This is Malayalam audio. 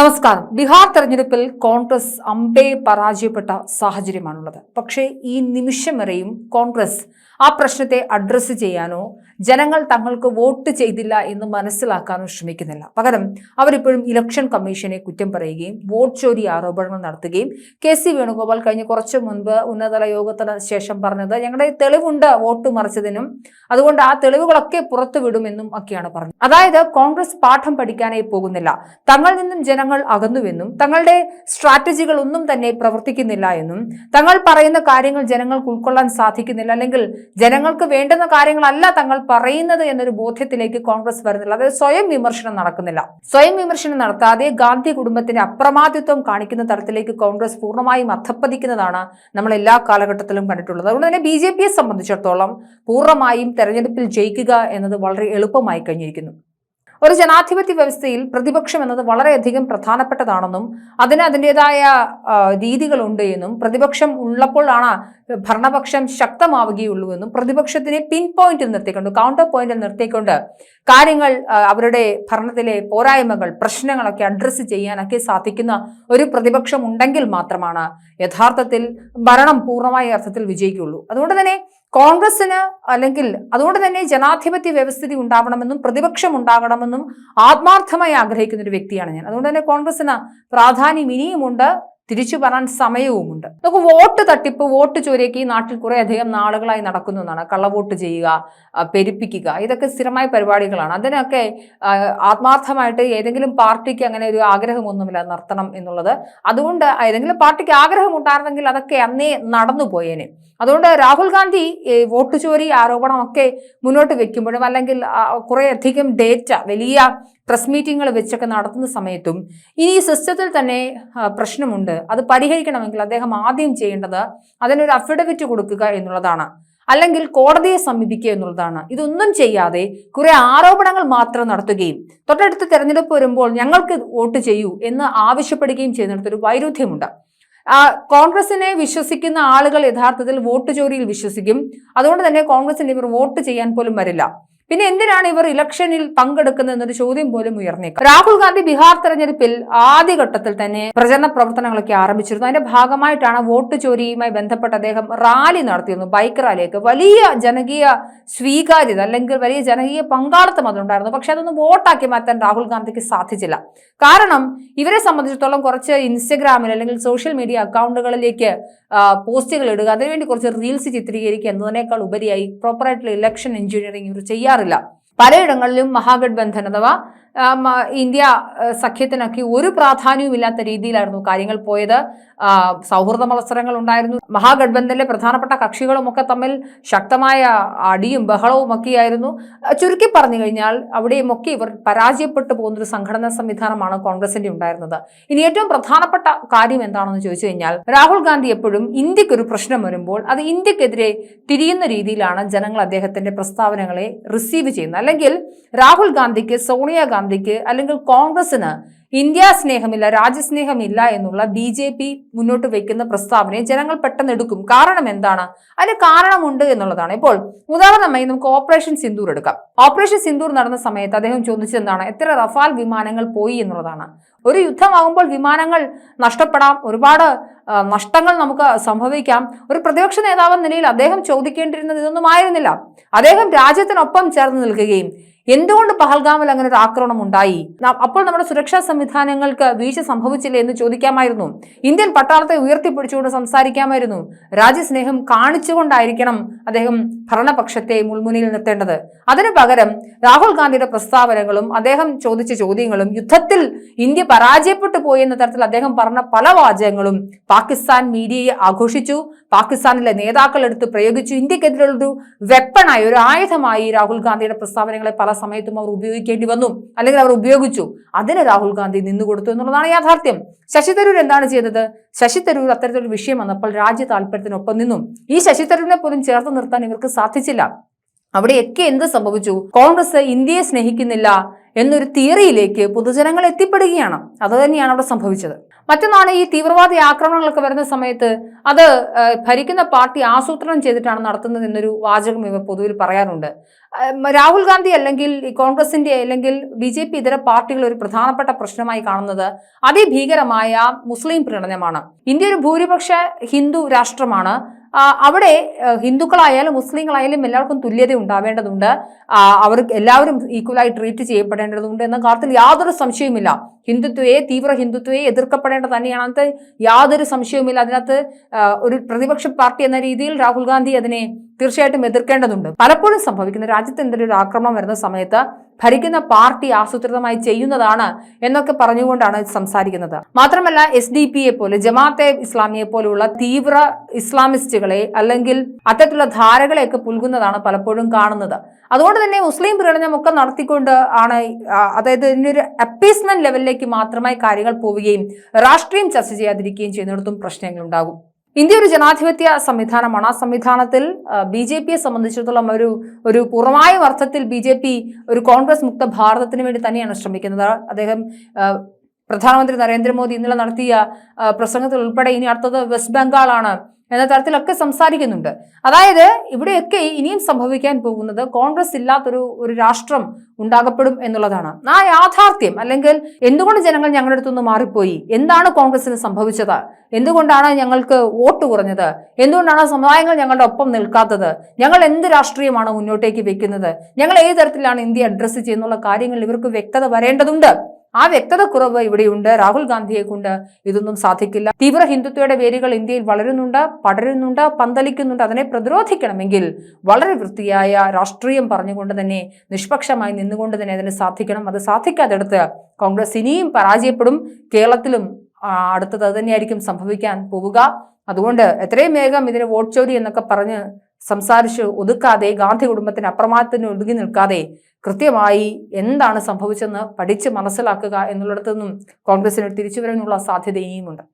നമസ്കാരം. ബീഹാർ തെരഞ്ഞെടുപ്പിൽ കോൺഗ്രസ് അമ്പേ പരാജയപ്പെട്ട സാഹചര്യമാണുള്ളത്. പക്ഷേ ഈ നിമിഷം വരെയും കോൺഗ്രസ് ആ പ്രശ്നത്തെ അഡ്രസ്സ് ചെയ്യാനോ ജനങ്ങൾ തങ്ങൾക്ക് വോട്ട് ചെയ്തില്ല എന്ന് മനസ്സിലാക്കാനോ ശ്രമിക്കുന്നില്ല. പകരം അവരിപ്പോഴും ഇലക്ഷൻ കമ്മീഷനെ കുറ്റം പറയുകയും വോട്ട് ചോരി ആരോപണങ്ങൾ നടത്തുകയും കെ സി വേണുഗോപാൽ കഴിഞ്ഞ കുറച്ച് മുൻപ് ഉന്നതതല യോഗത്തിന് ശേഷം പറഞ്ഞത് ഞങ്ങളുടെ തെളിവുണ്ട് വോട്ട് മറിച്ചതിനും അതുകൊണ്ട് ആ തെളിവുകളൊക്കെ പുറത്തുവിടുമെന്നും ഒക്കെയാണ് പറഞ്ഞത്. അതായത് കോൺഗ്രസ് പാഠം പഠിക്കാനായി പോകുന്നില്ല. തങ്ങളിൽ നിന്നും ജനങ്ങൾ അകന്നുവെന്നും തങ്ങളുടെ സ്ട്രാറ്റജികൾ ഒന്നും തന്നെ പ്രവർത്തിക്കുന്നില്ല എന്നും തങ്ങൾ പറയുന്ന കാര്യങ്ങൾ ജനങ്ങൾക്ക് ഉൾക്കൊള്ളാൻ സാധിക്കുന്നില്ല അല്ലെങ്കിൽ ജനങ്ങൾക്ക് വേണ്ടുന്ന കാര്യങ്ങളല്ല തങ്ങൾ പറയുന്നത് എന്നൊരു ബോധ്യത്തിലേക്ക് കോൺഗ്രസ് വരുന്നില്ല. അതായത് സ്വയം വിമർശനം നടക്കുന്നില്ല. സ്വയം വിമർശനം നടത്താതെ ഗാന്ധി കുടുംബത്തിന്റെ അപ്രമാദിത്വം കാണിക്കുന്ന തരത്തിലേക്ക് കോൺഗ്രസ് പൂർണമായും അധപ്പതിക്കുന്നതാണ് നമ്മൾ എല്ലാ കാലഘട്ടത്തിലും കണ്ടിട്ടുള്ളത്. അതുകൊണ്ട് തന്നെ ബി ജെ പിയെ സംബന്ധിച്ചിടത്തോളം പൂർണമായും തെരഞ്ഞെടുപ്പിൽ ജയിക്കുക എന്നത് വളരെ എളുപ്പമായി കഴിഞ്ഞിരിക്കുന്നു. ഒരു ജനാധിപത്യ വ്യവസ്ഥയിൽ പ്രതിപക്ഷം എന്നത് വളരെയധികം പ്രധാനപ്പെട്ടതാണെന്നും അതിന് അതിന്റെതായ രീതികളുണ്ട് എന്നും പ്രതിപക്ഷം ഉള്ളപ്പോഴാണ് ഭരണപക്ഷം ശക്തമാവുകയുള്ളൂ എന്നും പ്രതിപക്ഷത്തിനെ പിൻ പോയിന്റിൽ നിർത്തിക്കൊണ്ട് കൗണ്ടർ പോയിന്റിൽ നിർത്തിക്കൊണ്ട് കാര്യങ്ങൾ അവരുടെ ഭരണത്തിലെ പോരായ്മകൾ പ്രശ്നങ്ങളൊക്കെ അഡ്രസ്സ് ചെയ്യാനൊക്കെ സാധിക്കുന്ന ഒരു പ്രതിപക്ഷം ഉണ്ടെങ്കിൽ മാത്രമാണ് യഥാർത്ഥത്തിൽ ഭരണം പൂർണമായ അർത്ഥത്തിൽ വിജയിക്കുള്ളൂ അതുകൊണ്ട് തന്നെ കോൺഗ്രസിന് അല്ലെങ്കിൽ അതുകൊണ്ട് തന്നെ ജനാധിപത്യ വ്യവസ്ഥിതി ഉണ്ടാവണമെന്നും പ്രതിപക്ഷം ഉണ്ടാകണമെന്നും ആത്മാർത്ഥമായി ആഗ്രഹിക്കുന്ന ഒരു വ്യക്തിയാണ് ഞാൻ. അതുകൊണ്ട് തന്നെ കോൺഗ്രസിന് പ്രാധാന്യം ഇനിയുമുണ്ട്. തിരിച്ചു പറയാൻ സമയവുമുണ്ട്. നമുക്ക് വോട്ട് തട്ടിപ്പ് വോട്ട് ചോരയ്ക്ക് ഈ നാട്ടിൽ കുറെ അധികം നാളുകളായി നടക്കുന്നു എന്നാണ്. കള്ളവോട്ട് ചെയ്യുക പെരുപ്പിക്കുക ഇതൊക്കെ സ്ഥിരമായ പരിപാടികളാണ്. അതിനൊക്കെ ആത്മാർത്ഥമായിട്ട് ഏതെങ്കിലും പാർട്ടിക്ക് അങ്ങനെ ഒരു ആഗ്രഹമൊന്നുമില്ല നിർത്തണം എന്നുള്ളത്. അതുകൊണ്ട് ഏതെങ്കിലും പാർട്ടിക്ക് ആഗ്രഹം ഉണ്ടായിരുന്നെങ്കിൽ അതൊക്കെ അന്നേ നടന്നു പോയേനെ. അതുകൊണ്ട് രാഹുൽ ഗാന്ധി വോട്ട് ചോരി ആരോപണമൊക്കെ മുന്നോട്ട് വെക്കുമ്പോഴും അല്ലെങ്കിൽ കുറേ അധികം ഡേറ്റ വലിയ പ്രസ് മീറ്റിങ്ങുകൾ വെച്ചൊക്കെ നടത്തുന്ന സമയത്തും ഇനി ഈ സിസ്റ്റത്തിൽ തന്നെ പ്രശ്നമുണ്ട്. അത് പരിഹരിക്കണമെങ്കിൽ അദ്ദേഹം ആദ്യം ചെയ്യേണ്ടത് അതിനൊരു അഫിഡവിറ്റ് കൊടുക്കുക എന്നുള്ളതാണ്. അല്ലെങ്കിൽ കോടതിയെ സമീപിക്കുക എന്നുള്ളതാണ്. ഇതൊന്നും ചെയ്യാതെ കുറെ ആരോപണങ്ങൾ മാത്രം നടത്തുകയും തൊട്ടടുത്ത് തെരഞ്ഞെടുപ്പ് വരുമ്പോൾ ഞങ്ങൾക്ക് വോട്ട് ചെയ്യൂ എന്ന് ആവശ്യപ്പെടുകയും ചെയ്യുന്നിടത്തൊരു വൈരുദ്ധ്യമുണ്ട്. കോൺഗ്രസിനെ വിശ്വസിക്കുന്ന ആളുകൾ യഥാർത്ഥത്തിൽ വോട്ട് ചോരിയിൽ വിശ്വസിക്കും. അതുകൊണ്ട് തന്നെ കോൺഗ്രസിന് ഇവർ വോട്ട് ചെയ്യാൻ പോലും വരില്ല. പിന്നെ എന്തിനാണ് ഇവർ ഇലക്ഷനിൽ പങ്കെടുക്കുന്നത് എന്നൊരു ചോദ്യം പോലും ഉയർന്നേക്കാം. രാഹുൽ ഗാന്ധി ബീഹാർ തെരഞ്ഞെടുപ്പിൽ ആദ്യഘട്ടത്തിൽ തന്നെ പ്രചരണ പ്രവർത്തനങ്ങളൊക്കെ ആരംഭിച്ചിരുന്നു. അതിന്റെ ഭാഗമായിട്ടാണ് വോട്ട് ചോരിയുമായി ബന്ധപ്പെട്ട് അദ്ദേഹം റാലി നടത്തിയിരുന്നു. ബൈക്ക് റാലിയൊക്കെ. വലിയ ജനകീയ സ്വീകാര്യത അല്ലെങ്കിൽ വലിയ ജനകീയ പങ്കാളിത്തം അതുണ്ടായിരുന്നു പക്ഷെ അതൊന്നും വോട്ടാക്കി മാറ്റാൻ രാഹുൽ ഗാന്ധിക്ക് സാധിച്ചില്ല. കാരണം ഇവരെ സംബന്ധിച്ചിടത്തോളം കുറച്ച് ഇൻസ്റ്റഗ്രാമിൽ അല്ലെങ്കിൽ സോഷ്യൽ മീഡിയ അക്കൗണ്ടുകളിലേക്ക് പോസ്റ്റുകൾ ഇടുക. അതിനുവേണ്ടി കുറച്ച് റീൽസ് ചിത്രീകരിക്കുക എന്നതിനേക്കാൾ ഉപരിയായി പ്രോപ്പറായിട്ടുള്ള ഇലക്ഷൻ എഞ്ചിനീയറിംഗ് ഇവർ ചെയ്യാറില്ല. പലയിടങ്ങളിലും മഹാഗഡ്ബന്ധൻ അഥവാ ഇന്ത്യ സഖ്യത്തിനൊക്കെ ഒരു പ്രാധാന്യവും ഇല്ലാത്ത രീതിയിലായിരുന്നു കാര്യങ്ങൾ പോയത്. സൗഹൃദ മത്സരങ്ങൾ ഉണ്ടായിരുന്നു. മഹാഗഡ്ബന്ധനിലെ പ്രധാനപ്പെട്ട കക്ഷികളുമൊക്കെ തമ്മിൽ ശക്തമായ അടിയും ബഹളവും ഒക്കെയായിരുന്നു. ചുരുക്കി പറഞ്ഞു കഴിഞ്ഞാൽ അവിടെയുമൊക്കെ ഇവർ പരാജയപ്പെട്ടു പോകുന്ന ഒരു സംഘടനാ സംവിധാനമാണ് കോൺഗ്രസിന്റെ ഉണ്ടായിരുന്നത്. ഇനി ഏറ്റവും പ്രധാനപ്പെട്ട കാര്യം എന്താണെന്ന് ചോദിച്ചു കഴിഞ്ഞാൽ രാഹുൽ ഗാന്ധി എപ്പോഴും ഇന്ത്യയ്ക്ക് ഒരു പ്രശ്നം വരുമ്പോൾ അത് ഇന്ത്യക്കെതിരെ തിരിയുന്ന രീതിയിലാണ് ജനങ്ങൾ അദ്ദേഹത്തിന്റെ പ്രസ്താവനകളെ റിസീവ് ചെയ്യുന്നത്. അല്ലെങ്കിൽ രാഹുൽ ഗാന്ധിക്ക് സോണിയാഗാന്ധിക്ക് അല്ലെങ്കിൽ കോൺഗ്രസിന് ഇന്ത്യ സ്നേഹമില്ല രാജ്യസ്നേഹമില്ല എന്നുള്ള ബി ജെ പി മുന്നോട്ട് വയ്ക്കുന്ന പ്രസ്താവനയെ ജനങ്ങൾ പെട്ടെന്ന് എടുക്കും. കാരണം എന്താണ്? അതിന് കാരണമുണ്ട് എന്നുള്ളതാണ്. ഇപ്പോൾ ഉദാഹരണമായി നമുക്ക് ഓപ്പറേഷൻ സിന്ദൂർ എടുക്കാം. ഓപ്പറേഷൻ സിന്ദൂർ നടന്ന സമയത്ത് അദ്ദേഹം ചോദിച്ചെന്താണ് എത്ര റഫാൽ വിമാനങ്ങൾ പോയി എന്നുള്ളതാണ്. ഒരു യുദ്ധമാകുമ്പോൾ വിമാനങ്ങൾ നഷ്ടപ്പെടാം ഒരുപാട് നഷ്ടങ്ങൾ നമുക്ക് സംഭവിക്കാം. ഒരു പ്രതിപക്ഷ നേതാവെന്ന നിലയിൽ അദ്ദേഹം ചോദിക്കേണ്ടിരുന്നത് ഇതൊന്നും ആയിരുന്നില്ല. അദ്ദേഹം രാജ്യത്തിനൊപ്പം ചേർന്ന് നിൽക്കുകയും എന്തുകൊണ്ട് പഹൽഗാമിൽ അങ്ങനെ ഒരു ആക്രമണം ഉണ്ടായി? അപ്പോൾ നമ്മുടെ സുരക്ഷാ സംവിധാനങ്ങൾക്ക് വീഴ്ച സംഭവിച്ചില്ല എന്ന് ചോദിക്കാമായിരുന്നു. ഇന്ത്യൻ പട്ടാളത്തെ ഉയർത്തിപ്പിടിച്ചുകൊണ്ട് സംസാരിക്കാമായിരുന്നു. രാജ്യസ്നേഹം കാണിച്ചുകൊണ്ടായിരിക്കണം അദ്ദേഹം ഭരണപക്ഷത്തെ മുൾമുനയിൽ നിർത്തേണ്ടത്. അതിനു പകരം രാഹുൽ ഗാന്ധിയുടെ പ്രസ്താവനകളും അദ്ദേഹം ചോദിച്ച ചോദ്യങ്ങളും യുദ്ധത്തിൽ ഇന്ത്യ പരാജയപ്പെട്ടു പോയി എന്ന തരത്തിൽ അദ്ദേഹം പറഞ്ഞ പല വാചകങ്ങളും പാകിസ്ഥാൻ മീഡിയയെ ആഘോഷിച്ചു പാകിസ്ഥാനിലെ നേതാക്കൾ എടുത്ത് പ്രയോഗിച്ചു. ഇന്ത്യക്കെതിരെയുള്ളൊരു വെപ്പണായി ഒരു ആയുധമായി രാഹുൽ ഗാന്ധിയുടെ പ്രസ്താവനകളെ പല സമയത്തും അവർ ഉപയോഗിക്കേണ്ടി വന്നു. അല്ലെങ്കിൽ അവർ ഉപയോഗിച്ചു. അതിന് രാഹുൽ ഗാന്ധി നിന്നുകൊടുത്തു എന്നുള്ളതാണ് യാഥാർത്ഥ്യം. ശശി തരൂർ എന്താണ് ചെയ്തത്? ശശി തരൂർ അത്തരത്തിലൊരു വിഷയം വന്നപ്പോൾ രാജ്യ താല്പര്യത്തിനൊപ്പം നിന്നു. ഈ ശശി തരൂരിനെ പോലും ചേർത്ത് നിർത്താൻ ഇവർക്ക് സാധിച്ചില്ല. അവിടെയൊക്കെ എന്ത് സംഭവിച്ചു? കോൺഗ്രസ് ഇന്ത്യയെ സ്നേഹിക്കുന്നില്ല. എന്നൊരു തിയറിയിലേക്ക് പൊതുജനങ്ങൾ എത്തിപ്പെടുകയാണ്. അത് തന്നെയാണ് അവിടെ സംഭവിച്ചത്. മറ്റൊന്നാണ് ഈ തീവ്രവാദി ആക്രമണങ്ങളൊക്കെ വരുന്ന സമയത്ത് അത് ഭരിക്കുന്ന പാർട്ടി ആസൂത്രണം ചെയ്തിട്ടാണ് നടത്തുന്നത് എന്നൊരു വാചകം ഇവർ പൊതുവിൽ പറയാറുണ്ട്. രാഹുൽ ഗാന്ധി അല്ലെങ്കിൽ കോൺഗ്രസിന്റെ അല്ലെങ്കിൽ ബി ജെ പി ഇതര പാർട്ടികൾ ഒരു പ്രധാനപ്പെട്ട പ്രശ്നമായി കാണുന്നത് അതിഭീകരമായ മുസ്ലിം പ്രീണനമാണ്. ഇന്ത്യ ഒരു ഭൂരിപക്ഷ ഹിന്ദു രാഷ്ട്രമാണ്. അവിടെ ഹിന്ദുക്കളായാലും മുസ്ലിങ്ങളായാലും എല്ലാവർക്കും തുല്യത ഉണ്ടാവേണ്ടതുണ്ട്. അവർക്ക് എല്ലാവരും ഈക്വലായി ട്രീറ്റ് ചെയ്യപ്പെടേണ്ടതുണ്ട് എന്ന കാര്യത്തിൽ യാതൊരു സംശയവുമില്ല. ഹിന്ദുത്വയെ തീവ്ര ഹിന്ദുത്വയെ എതിർക്കപ്പെടേണ്ടത് തന്നെയാണ്. അതിനകത്ത് യാതൊരു സംശയവുമില്ല. അതിനകത്ത് ഒരു പ്രതിപക്ഷ പാർട്ടി എന്ന രീതിയിൽ രാഹുൽ ഗാന്ധി അതിനെ തീർച്ചയായിട്ടും എതിർക്കേണ്ടതുണ്ട്. പലപ്പോഴും സംഭവിക്കുന്ന രാജ്യത്ത് എന്തെങ്കിലും ഒരു ആക്രമണം വരുന്ന സമയത്ത് ഭരിക്കുന്ന പാർട്ടി ആസൂത്രിതമായി ചെയ്യുന്നതാണ് എന്നൊക്കെ പറഞ്ഞുകൊണ്ടാണ് സംസാരിക്കുന്നത്. മാത്രമല്ല എസ് ഡി പിയെ പോലെ ജമാഅത്തെ ഇസ്ലാമിയെ പോലെയുള്ള തീവ്ര ഇസ്ലാമിസ്റ്റുകളെ അല്ലെങ്കിൽ അത്തരത്തിലുള്ള ധാരകളെയൊക്കെ പുൽകുന്നതാണ് പലപ്പോഴും കാണുന്നത്. അതുകൊണ്ട് തന്നെ മുസ്ലിം പ്രീണനമൊക്കെ നടത്തിക്കൊണ്ട് ആണ് അതായത് ഇതിനൊരു അപ്പീസ്മെന്റ് ലെവലിലേക്ക് മാത്രമായി കാര്യങ്ങൾ പോവുകയും രാഷ്ട്രീയം ചർച്ച ചെയ്യാതിരിക്കുകയും ചെയ്യുന്നിടത്തും പ്രശ്നങ്ങൾ ഉണ്ടാകും ഇന്ത്യ ഒരു ജനാധിപത്യ സംവിധാനമാണ്. ആ സംവിധാനത്തിൽ ബി ജെ പിയെ സംബന്ധിച്ചിടത്തോളം ഒരു ഒരു പൂർണമായ അർത്ഥത്തിൽ ബി ജെ പി ഒരു കോൺഗ്രസ് മുക്ത ഭാരതത്തിന് വേണ്ടി തന്നെയാണ് ശ്രമിക്കുന്നത്. അദ്ദേഹം പ്രധാനമന്ത്രി നരേന്ദ്രമോദി ഇന്നലെ നടത്തിയ പ്രസംഗത്തിൽ ഉൾപ്പെടെ ഇനി അടുത്തത് വെസ്റ്റ് ബംഗാളാണ്. എന്ന തരത്തിലൊക്കെ സംസാരിക്കുന്നുണ്ട്. അതായത് ഇവിടെയൊക്കെ ഇനിയും സംഭവിക്കാൻ പോകുന്നത് കോൺഗ്രസ് ഇല്ലാത്തൊരു ഒരു രാഷ്ട്രം ഉണ്ടാകപ്പെടും എന്നുള്ളതാണ്. ആ യാഥാർത്ഥ്യം അല്ലെങ്കിൽ എന്തുകൊണ്ട് ജനങ്ങൾ ഞങ്ങളുടെ അടുത്തുനിന്ന് മാറിപ്പോയി? എന്താണ് കോൺഗ്രസിന് സംഭവിച്ചത്? എന്തുകൊണ്ടാണ് ഞങ്ങൾക്ക് വോട്ട് കുറഞ്ഞത്? എന്തുകൊണ്ടാണ് സമുദായങ്ങൾ ഞങ്ങളുടെ ഒപ്പം നിൽക്കാത്തത്? ഞങ്ങൾ എന്ത് രാഷ്ട്രീയമാണ് മുന്നോട്ടേക്ക് വെക്കുന്നത്? ഞങ്ങൾ ഏത് തരത്തിലാണ് ഇന്ത്യ അഡ്രസ്സ് ചെയ്യുന്നുള്ള കാര്യങ്ങൾ ഇവർക്ക് വ്യക്തത വരേണ്ടതുണ്ട്. ആ വ്യക്തത കുറവ് ഇവിടെയുണ്ട്. രാഹുൽ ഗാന്ധിയെ കൊണ്ട് ഇതൊന്നും സാധിക്കില്ല. തീവ്ര ഹിന്ദുത്വയുടെ വേരുകൾ ഇന്ത്യയിൽ വളരുന്നുണ്ട് പടരുന്നുണ്ട് പന്തലിക്കുന്നുണ്ട്. അതിനെ പ്രതിരോധിക്കണമെങ്കിൽ വളരെ വൃത്തിയായ രാഷ്ട്രീയം പറഞ്ഞുകൊണ്ട് തന്നെ നിഷ്പക്ഷമായി നിന്നുകൊണ്ട് തന്നെ അതിന് സാധിക്കണം. അത് സാധിക്കാതെടുത്ത് കോൺഗ്രസ് ഇനിയും പരാജയപ്പെടും. കേരളത്തിലും അടുത്തത് തന്നെയായിരിക്കും സംഭവിക്കാൻ പോവുക. അതുകൊണ്ട് എത്രയും വേഗം ഇതിന് വോട്ട് ചോരി എന്നൊക്കെ പറഞ്ഞ് സംസാരിച്ച് ഒതുക്കാതെ ഗാന്ധി കുടുംബത്തിന് അപ്രമാദത്തിന് ഒതുങ്ങി നിൽക്കാതെ കൃത്യമായി എന്താണ് സംഭവിച്ചെന്ന് പഠിച്ച് മനസ്സിലാക്കുക എന്നുള്ളിടത്തു നിന്നും കോൺഗ്രസിന് തിരിച്ചുവരാനുള്ള സാധ്യത ഇനിയുമുണ്ട്